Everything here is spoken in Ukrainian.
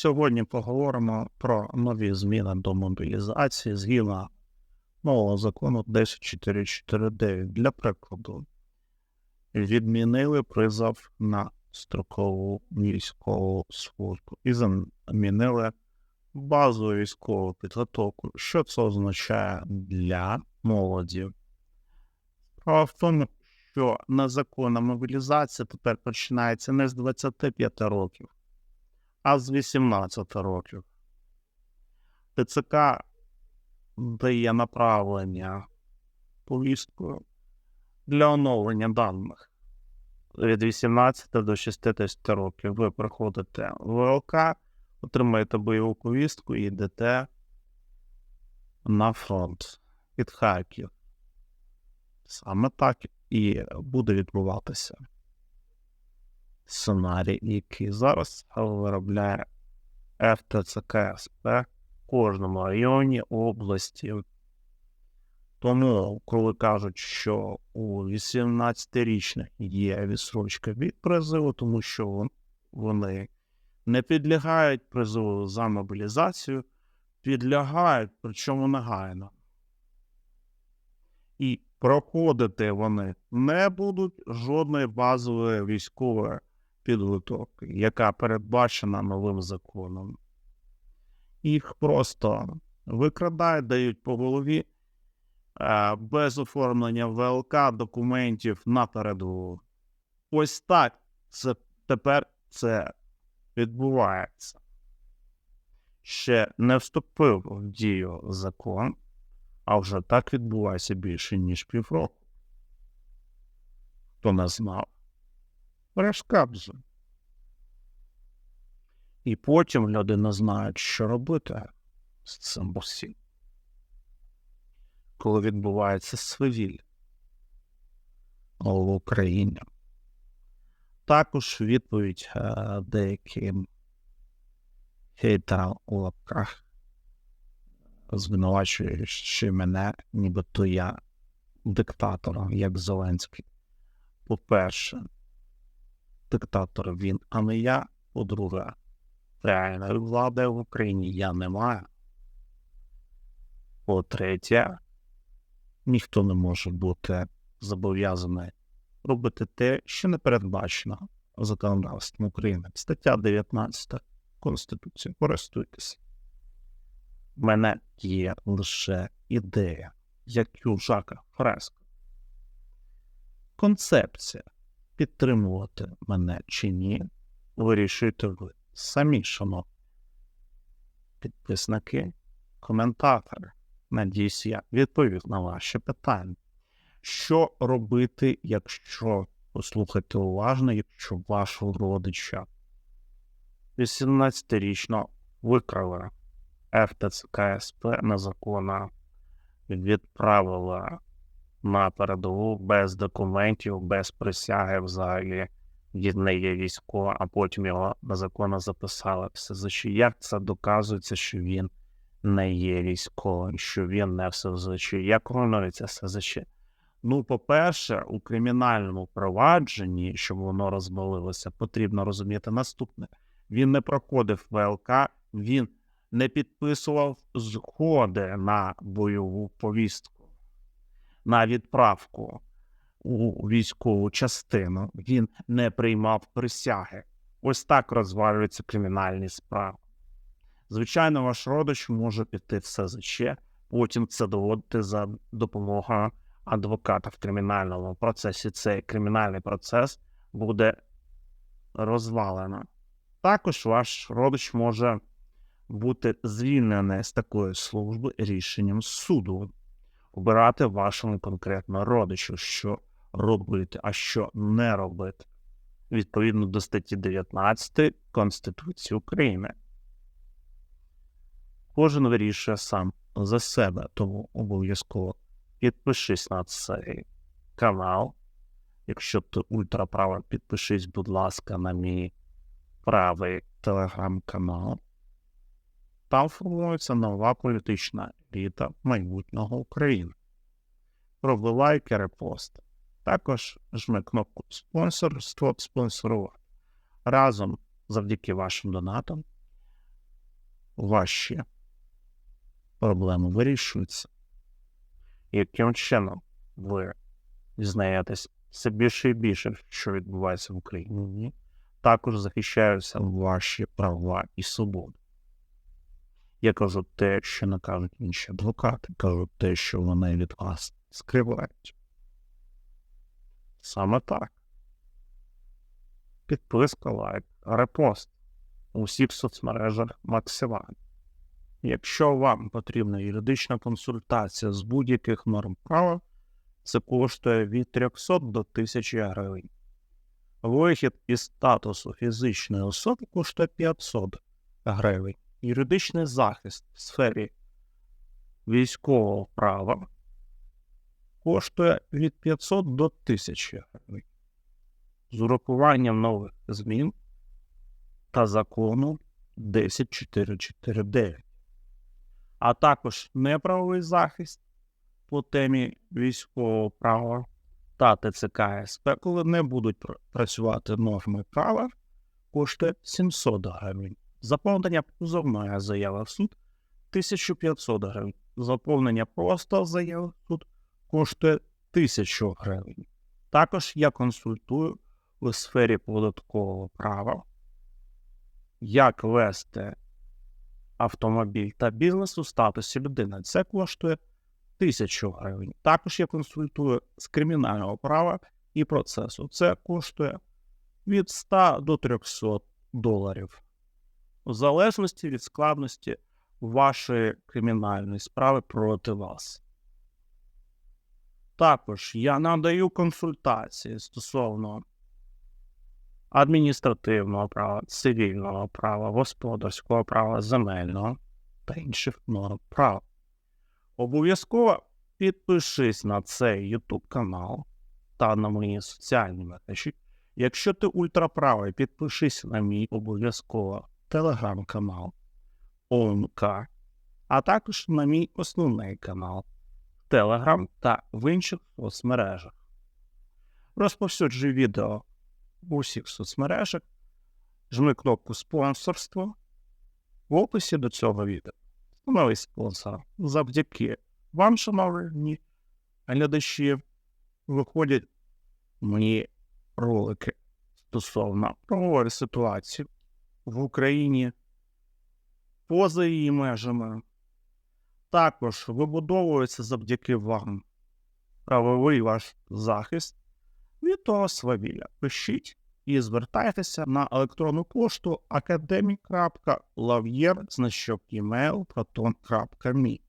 Сьогодні поговоримо про нові зміни до мобілізації згідно нового закону 10449. Для прикладу, відмінили призов на строкову військову службу і замінили базову військову підготовку. Що це означає для молоді? Справа в тому, що незаконна мобілізація тепер починається не з 25 років, а з 18 років. ТЦК дає направлення повісткою для оновлення даних. Від 18 до 60 років ви приходите в ВЛК, отримаєте бойову повістку і йдете на фронт під Харків. Саме так і буде відбуватися сценарій, який зараз виробляє ФТЦКСП в кожному районі області. Тому, коли кажуть, що у 18-річних є відсрочка від призову, тому що вони не підлягають призову за мобілізацію, підлягають, причому негайно. І проходити вони не будуть жодної базової військової підготовки, яка передбачена новим законом. Їх просто викрадають, дають по голові е, без оформлення ВЛК документів на передову. Ось так це тепер це відбувається. Ще не вступив в дію закон, а вже так відбувається більше, ніж півроку. Хто не знав, перешкабзу. І потім люди не знають, що робити з цим усім. Коли відбувається свавіль в Україні. Також відповідь е, деяким хейтерам у лапках, звинувачуючи мене, нібито я диктатором, як Зеленський. По-перше, диктатор він, а не я. По-друге, реальної влади в Україні я не маю. По-третє, ніхто не може бути зобов'язаний робити те, що не передбачено законодавством України. Стаття 19 Конституції. Користуйтесь. У мене є лише ідея, як у Жака Фреско. Концепція підтримувати мене чи ні, вирішуєте ви самі, шановні підписники, коментатори. Надіюсь, я відповів на ваші питання. Що робити, якщо послухайте уважно, якщо вашого родича 18-річно викрали ФТЦКСП незаконно відправила на передову без документів, без присяги взагалі від неї військова, а потім його незаконно записали в СЗЧ. Як це доказується, що він не є військовим, що він не в СЗЧ? Як руйнується СЗЧ? Ну, по-перше, у кримінальному провадженні, щоб воно розбалилося, потрібно розуміти наступне: він не проходив ВЛК, він не підписував згоди на бойову повістку, на відправку у військову частину. Він не приймав присяги. Ось так розвалюються кримінальні справи. Звичайно, ваш родич може піти в СЗЧ, потім це доводити за допомогою адвоката в кримінальному процесі. Цей кримінальний процес буде розвалено. Також ваш родич може бути звільнений з такої служби рішенням суду, обирати вашому конкретно родичу, що робити, а що не робити, відповідно до статті 19 Конституції України. Кожен вирішує сам за себе, тому обов'язково підпишись на цей канал. Якщо ти ультраправий, підпишись, будь ласка, на мій правий телеграм-канал. Там формується нова політична еліта майбутнього України. Роби лайки, репости. Також жми кнопку спонсорство спонсорувати. Разом, завдяки вашим донатам, ваші проблеми вирішуються. Яким чином ви дізнаєтесь все більше і більше, що відбувається в Україні, також захищаються ваші права і свободи. Я кажу те, що не кажуть інші адвокати, кажу те, що вони від вас скривають. Саме так. Підписка, лайк, репост у всіх соцмережах максимально. Якщо вам потрібна юридична консультація з будь-яких норм права, це коштує від 300 до 1000 гривень. Вихід із статусу фізичної особи коштує 500 гривень. Юридичний захист в сфері військового права коштує від 500 до 1000 гривень. З урахуванням нових змін та закону 10449, а також неправовий захист по темі військового права та ТЦК СП, коли не будуть працювати норми права, коштує 700 гривень. Заповнення позовної заяви в суд 1500 гривень. Заповнення просто заяви в суд коштує 1000 гривень. Також я консультую у сфері податкового права, як вести автомобіль та бізнес у статусі людини. Це коштує 1000 гривень. Також я консультую з кримінального права і процесу. Це коштує від 100 до 300 доларів. В залежності від складності вашої кримінальної справи проти вас. Також я надаю консультації стосовно адміністративного права, цивільного права, господарського права, земельного та інших норм права. Обов'язково підпишись на цей YouTube канал та на мої соціальні мережі. Якщо ти ультраправий, підпишись на мій обов'язково телеграм-канал ОМК, а також на мій основний канал Телеграм та в інших соцмережах. Розповсюджуй відео в усіх соцмережах, жми кнопку спонсорство в описі до цього відео. Становись спонсором. Завдяки вам, шановні глядачі, виходять мої ролики стосовно правової ситуації в Україні поза її межами. Також вибудовується завдяки вам правовий ваш захист від того свавілля. Пишіть і звертайтеся на електронну пошту academic.lavyer значок email proton.me.